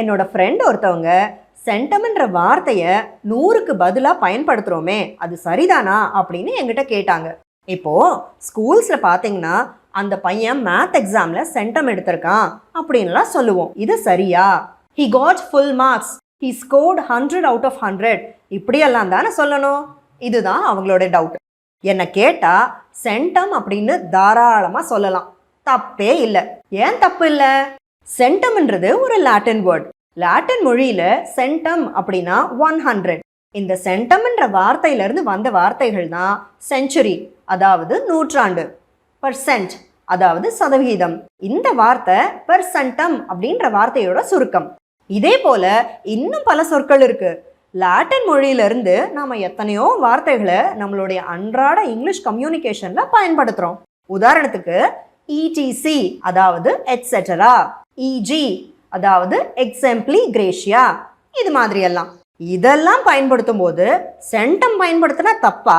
என்னோட ஃப்ரெண்ட் ஒருத்தவங்க சென்டம்ன்ற வார்த்தையை நூறுக்கு பதிலாக பயன்படுத்துகிறோமே அது சரிதானா அப்படின்னு என்கிட்ட கேட்டாங்க. இப்போ ஸ்கூல்ஸில் பார்த்தீங்கன்னா அந்த பையன் மேத் எக்ஸாமில் சென்டம் எடுத்திருக்கான் அப்படின்லாம் சொல்லுவோம். இது சரியா? He got full marks he scored hundred out of hundred இப்படியெல்லாம் தானே சொல்லணும்? இதுதான் அவங்களோட டவுட் என்னை கேட்டால் சென்டம் அப்படின்னு தாராளமாக சொல்லலாம். தப்பே இல்லை. ஏன் தப்பு இல்லை? சென்டம்ன்றது ஒரு லாட்டின் வேர்ட் லாட்டின் மொழியில சென்டம் அப்படின்னா ஒன் ஹண்ட்ரட் இந்த சென்டம்ன்ற வார்த்தையிலிருந்து வந்த வார்த்தைகள் தான் செஞ்சுரி அதாவது நூற்றாண்டு. பர்சன்ட் அதாவது சதவிகிதம். இந்த வார்த்தை பெர்சன்டம் அப்படின்ற வார்த்தையோட சுருக்கம். இதே போல இன்னும் பல சொற்கள் இருக்கு. லாட்டின் மொழியிலிருந்து நாம் எத்தனையோ வார்த்தைகளை நம்மளுடைய அன்றாட இங்கிலீஷ் கம்யூனிகேஷனில் பயன்படுத்துகிறோம் உதாரணத்துக்கு இடிசி அதாவது எட்ஸெட்டரா இஜி அதாவது எக்ஸாம்பிளி கிரேஷியா இது மாதிரி எல்லாம் இதெல்லாம் பயன்படுத்தும் போது சென்டம் பயன்படுத்தினா தப்பா?